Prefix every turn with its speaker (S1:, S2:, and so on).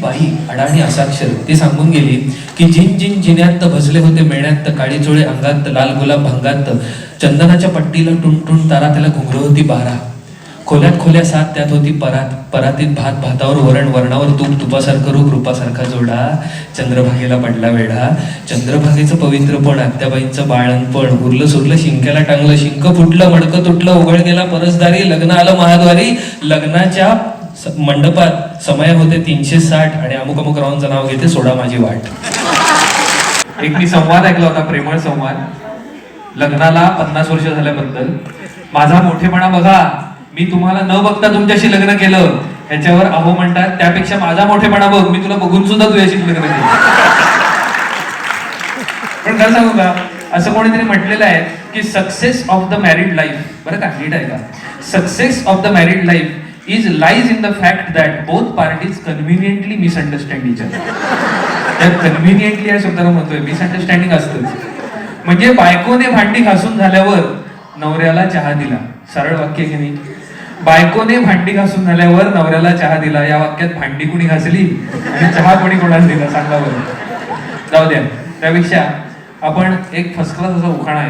S1: बाई अडाणी असाक्षर. ती सांगून गेली की जिन जिन जिन्यात भजले होते मेण्यात काळी चोळे अंगात लाल गुलाब भंगात चंदनाच्या पट्टीला टुनटुन तारा त्याला घुंगर होती बारा. खोल्यात खोल्या सात त्यात होती परात. परातीत भात भातावर वरण वरणावर तूप तुपासारखं रूप रूपासारखा जोडा. चंद्रभागेला पडला वेढा. चंद्रभागेचं पवित्रपण आत्याबाईंचं बाळणपण उरलं सुरलं शिंक्याला टांगलं शिंक फुटलं मडकं तुटलं उघड गेला परसदारी लग्न आलं महाद्वारी. लग्नाच्या मंडपात समय होते तीनशे साठ आणि अमुक अमुक रावांचं नाव घेते सोडा माझी वाट.
S2: एक मी संवाद ऐकला होता प्रेमळ संवाद. लग्नाला पन्नास वर्ष झाल्याबद्दल. माझा मोठेपणा बघा मी तुम्हाला न बघता तुमच्याशी लग्न केलं. ह्याच्यावर अहो म्हणतात त्यापेक्षा माझा मोठेपणा बघ मी तुला बघून सुद्धा तुझ्याशी लग्न केलं. पण काय सांगू का? असं कोणीतरी म्हटलेलं आहे की success of the married life बरं का नीट आहे का? Success of the married life is lies in the fact that both parties conveniently misunderstanding each त्यात कन्व्हिनियंटली या शब्दाला म्हणतोय मिसअंडरस्टँडिंग असतंच. म्हणजे बायकोने भांडी घासून झाल्यावर नवऱ्याला चहा दिला. सरळ वाक्य की नाही? बायकोने भांडी घासून झाल्यावर नवऱ्याला चहा दिला. या वाक्यात भांडी कुणी घासली? आणि चहा कोणी कोणाला दिला? सांगा बरं. जाऊ द्या. त्यापेक्षा आपण एक फर्स्ट क्लास असा उखाणा आहे.